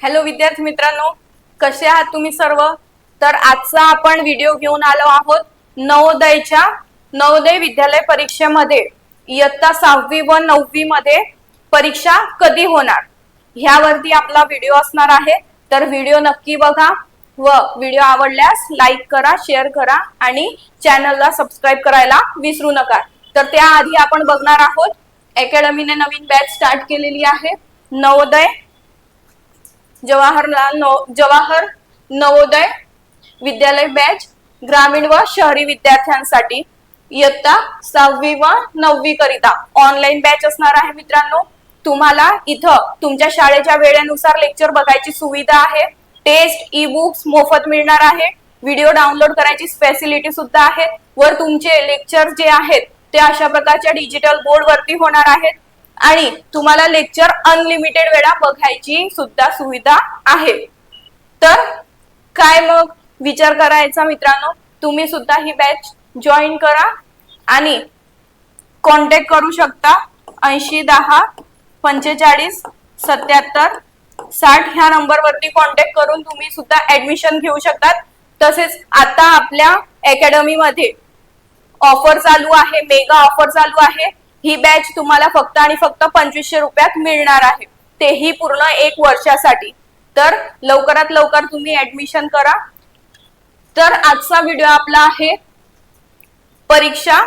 Hello विद्यार्थी मित्रांनो कसे आहात तुम्ही सर्व? तर आजचा आपण व्हिडिओ घेऊन आलो आहोत नवोदयच्या नवोदय विद्यालय परीक्षेमध्ये. इयत्ता सहावी व नववी मध्ये परीक्षा कधी होणार? ह्यावरती आपला व्हिडिओ असणार आहे. तर व्हिडिओ नक्की बघा व व्हिडिओ आवडल्यास लाईक करा शेअर करा आणि चॅनलला सबस्क्राईब करायला विसरू नका. तर त्याआधी आपण बघणार आहोत अकॅडमीने नवीन बॅच स्टार्ट केलेली आहे. नवोदय जवाहरलाल नव जवाहर नवोदय विद्यालय बॅच ग्रामीण व शहरी विद्यार्थ्यांसाठी इयत्ता सहावी व नववी करिता ऑनलाईन बॅच असणार आहे मित्रांनो. तुम्हाला इथं तुमच्या शाळेच्या वेळेनुसार लेक्चर बघायची सुविधा आहे. टेस्ट ई बुक्स मोफत मिळणार आहे. व्हिडिओ डाउनलोड करायची फॅसिलिटी सुद्धा आहे. वर तुमचे लेक्चर जे आहेत ते अशा प्रकारच्या डिजिटल बोर्ड वरती होणार आहेत. आणि तुम्हाला लेक्चर अनलिमिटेड वेळा बघायची सुद्धा सुविधा आहे. तर काय मग विचार करायचा मित्रांनो? तुम्ही सुद्धा ही बॅच जॉईन करा आणि कॉन्टॅक्ट करू शकता ऐंशी दहा पंचेचाळीस सत्याहत्तर साठ ह्या नंबरवरती कॉन्टॅक्ट करून तुम्ही सुद्धा ऍडमिशन घेऊ शकतात. तसेच आता आपल्या अकॅडमीमध्ये ऑफर चालू आहे मेगा ऑफर चालू आहे. ही बॅच तुम्हाला फक्त आणि फक्त पंचवीसशे रुपयात मिळणार आहे. तेही पूर्ण एक वर्षासाठी. तर लवकरात लवकर तुम्ही ऍडमिशन करा. तर आजचा व्हिडिओ आपला आहे परीक्षा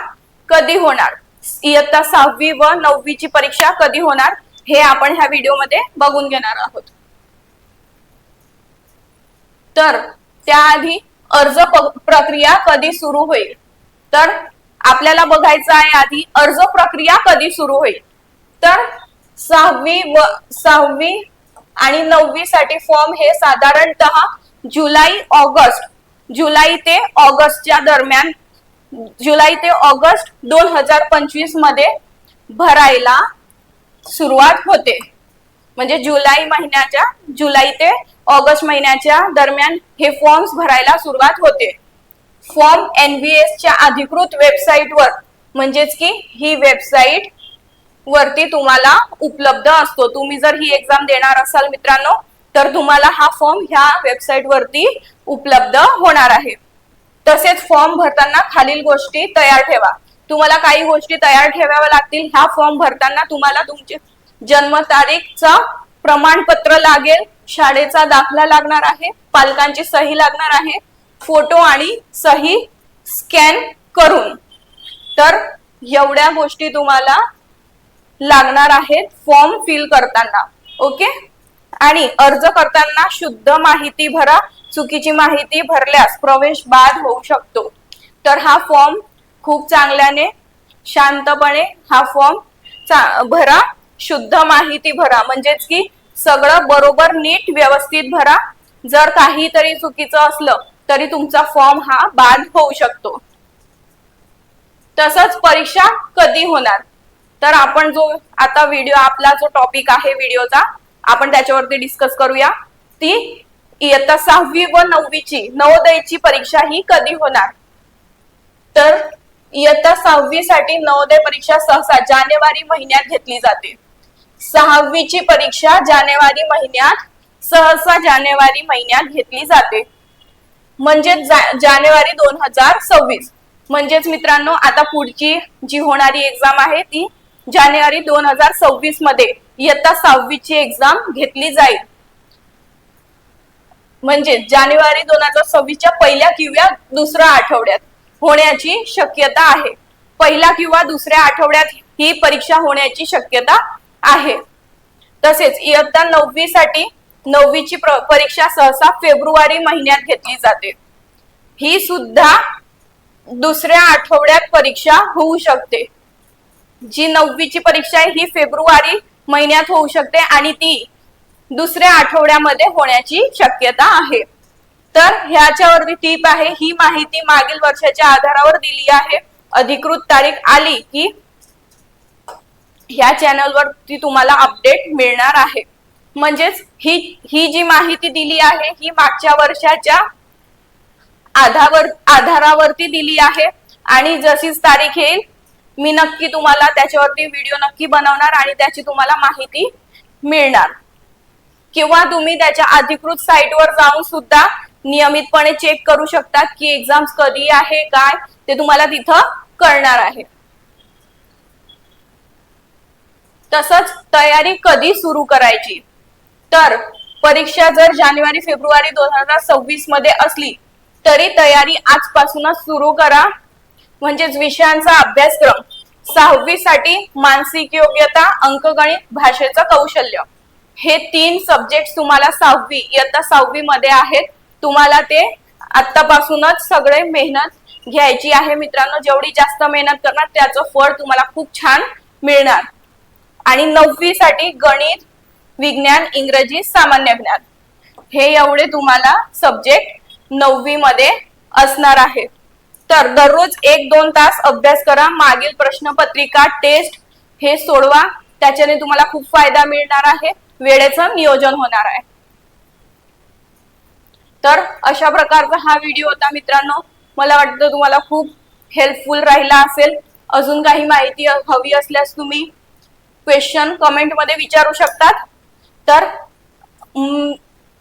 कधी होणार? इयत्ता सहावी व नववीची परीक्षा कधी होणार? हे आपण ह्या व्हिडिओमध्ये बघून घेणार आहोत. तर त्याआधी अर्ज प्रक्रिया कधी सुरू होईल? तर आपल्याला बघायचं आहे आधी अर्ज प्रक्रिया कधी सुरू होईल? तर सहावी व सहावी आणि नववी साठी फॉर्म हे साधारणतः जुलै ऑगस्ट जुलै ते ऑगस्टच्या दरम्यान जुलै ते ऑगस्ट दोन हजार पंचवीसमध्ये भरायला सुरुवात होते. म्हणजे जुलै महिन्याच्या जुलै ते ऑगस्ट महिन्याच्या दरम्यान हे फॉर्म्स भरायला सुरुवात होते. फॉर्म एनबीएस च्या अधिकृत वेबसाईटवर. म्हणजेच की ही वेबसाईट वरती तुम्हाला उपलब्ध असतो. तुम्ही जर ही एक्झाम देणार असाल मित्रांनो तर तुम्हाला हा फॉर्म ह्या वेबसाईट वरती उपलब्ध होणार आहे. तसेच फॉर्म भरताना खालील गोष्टी तयार ठेवा. तुम्हाला काही गोष्टी तयार ठेवाव्या लागतील ह्या फॉर्म भरताना तुम्हाला तुमचे जन्मतारीखचा प्रमाणपत्र लागेल शाळेचा दाखला लागणार आहे पालकांची सही लागणार आहे फोटो आणि सही स्कॅन करून. तर एवढ्या गोष्टी तुम्हाला लागणार आहेत फॉर्म फिल करताना ओके? आणि अर्ज करताना शुद्ध माहिती भरा चुकीची माहिती भरल्यास प्रवेश बाद होऊ शकतो. तर हा फॉर्म खूप चांगल्याने शांतपणे हा फॉर्म भरा शुद्ध माहिती भरा. म्हणजेच की सगळं बरोबर नीट व्यवस्थित भरा. जर काहीतरी चुकीचं असलं तरी तुमचा फॉर्म हा बाद होऊ शकतो. तसंच परीक्षा कधी होणार? तर आपण जो आता व्हिडिओ आपला जो टॉपिक आहे व्हिडिओचा आपण त्याच्यावरती डिस्कस करूया. ती इयत्ता सहावी व नववीची नवोदयची परीक्षा ही कधी होणार? तर इयत्ता सहावी साठी नवोदय परीक्षा सहसा जानेवारी महिन्यात घेतली जाते. सहावीची परीक्षा जानेवारी महिन्यात सहसा जानेवारी महिन्यात घेतली जाते. म्हणजेच जानेवारी दोन हजार सव्वीस. म्हणजेच मित्रांनो आता पुढची जी होणारी एक्झाम आहे ती जानेवारी दोन हजार सव्वीसमध्ये इयत्ता सहावीची एक्झाम घेतली जाईल. म्हणजे जानेवारी दोन हजार सव्वीसच्या पहिल्या किंवा दुसऱ्या आठवड्यात होण्याची शक्यता आहे. पहिल्या किंवा दुसऱ्या आठवड्यात ही परीक्षा होण्याची शक्यता आहे. तसेच इयत्ता नववी साठी नववीची परीक्षा सहसा फेब्रुवारी महिन्यात घेतली जाते. ही सुद्धा दुसऱ्या आठवड्यात परीक्षा होऊ शकते. जी नववीची परीक्षा आहे ही फेब्रुवारी महिन्यात होऊ शकते आणि ती दुसऱ्या आठवड्यामध्ये होण्याची शक्यता आहे. तर ह्याच्यावरती टीप आहे ही माहिती मागील वर्षाच्या आधारावर दिली आहे. अधिकृत तारीख आली की ह्या चॅनलवरती तुम्हाला अपडेट मिळणार आहे. म्हणजेच ही ही जी माहिती दिली आहे ही मागच्या वर्षाच्या आधावर आधारावरती दिली आहे. आणि जशीच तारीख येईल मी नक्की तुम्हाला त्याच्यावरती व्हिडिओ नक्की बनवणार आणि त्याची तुम्हाला माहिती मिळणार. किंवा तुम्ही त्याच्या अधिकृत साईटवर जाऊन सुद्धा नियमितपणे चेक करू शकता की एक्झाम्स कधी आहे काय ते तुम्हाला तिथं कळणार आहे. तसंच तयारी कधी सुरू करायची? तर परीक्षा जर जानेवारी फेब्रुवारी दोन हजार सव्वीसमध्ये असली तरी तयारी आजपासूनच सुरू करा. म्हणजेच विषयांचा अभ्यासक्रम. सहावी साठी मानसिक योग्यता अंकगणित भाषेचं कौशल्य. हे तीन सब्जेक्ट तुम्हाला सहावी इयत्ता सहावी मध्ये आहेत. तुम्हाला ते आतापासूनच सगळे मेहनत घ्यायची आहे मित्रांनो. जेवढी जास्त मेहनत करणार त्याचं फळ तुम्हाला खूप छान मिळणार. आणि नववी साठी गणित विज्ञान इंग्रजी सामान्य ज्ञान. हे एवढे तुम्हाला सब्जेक्ट नववी मध्ये असणार आहे तर दररोज एक दोन तास अभ्यास करा. मागील प्रश्नपत्रिका टेस्ट हे सोडवा. त्याच्याने तुम्हाला खूप फायदा मिळणार आहे. वेळेचं नियोजन होणार आहे. तर अशा प्रकारचा हा व्हिडिओ होता मित्रांनो. मला वाटतं तुम्हाला खूप हेल्पफुल राहिला असेल. अजून काही माहिती हवी असल्यास तुम्ही क्वेश्चन कमेंटमध्ये विचारू शकतात. तर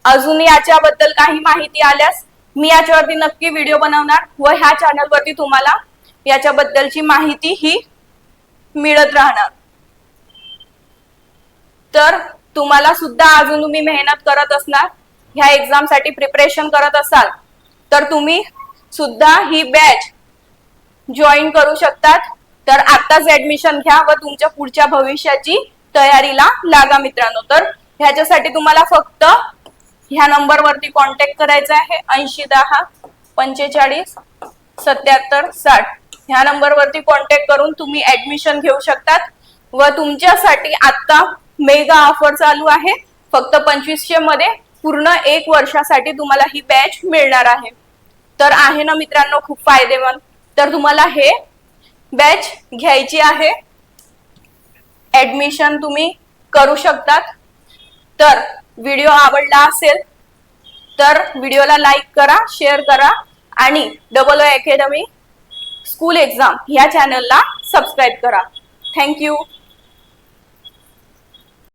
अजून याच्याबद्दल काही माहिती आल्यास मी याच्यावरती नक्की व्हिडिओ बनवणार व ह्या चॅनलवरती तुम्हाला याच्याबद्दलची माहिती ही मिळत राहणार. तर तुम्हाला सुद्धा अजून तुम्ही मेहनत करत असणार ह्या एक्झामसाठी प्रिपरेशन करत असाल तर तुम्ही सुद्धा ही बॅच जॉईन करू शकतात. तर आताच ऍडमिशन घ्या व तुमच्या पुढच्या भविष्याची तयारीला लागा मित्रांनो. तर ह्याच्यासाठी तुम्हाला फक्त ह्या नंबरवरती कॉन्टॅक्ट करायचा आहे. ऐंशी दहा पंचेचाळीस सत्याहत्तर साठ. ह्या नंबरवरती कॉन्टॅक्ट करून तुम्ही ऍडमिशन घेऊ शकतात. व तुमच्यासाठी आता मेगा ऑफर चालू आहे. फक्त पंचवीसशे मध्ये पूर्ण एक वर्षासाठी तुम्हाला ही बॅच मिळणार आहे. तर आहे ना मित्रांनो खूप फायदेमंद. तर तुम्हाला हे बॅच घ्यायची आहे. ऍडमिशन तुम्ही करू शकतात. तर व्हिडिओ आवडला असेल तर व्हिडिओला लाईक करा शेअर करा आणि double O academy school exam ह्या चॅनलला सबस्क्राईब करा. थँक्यू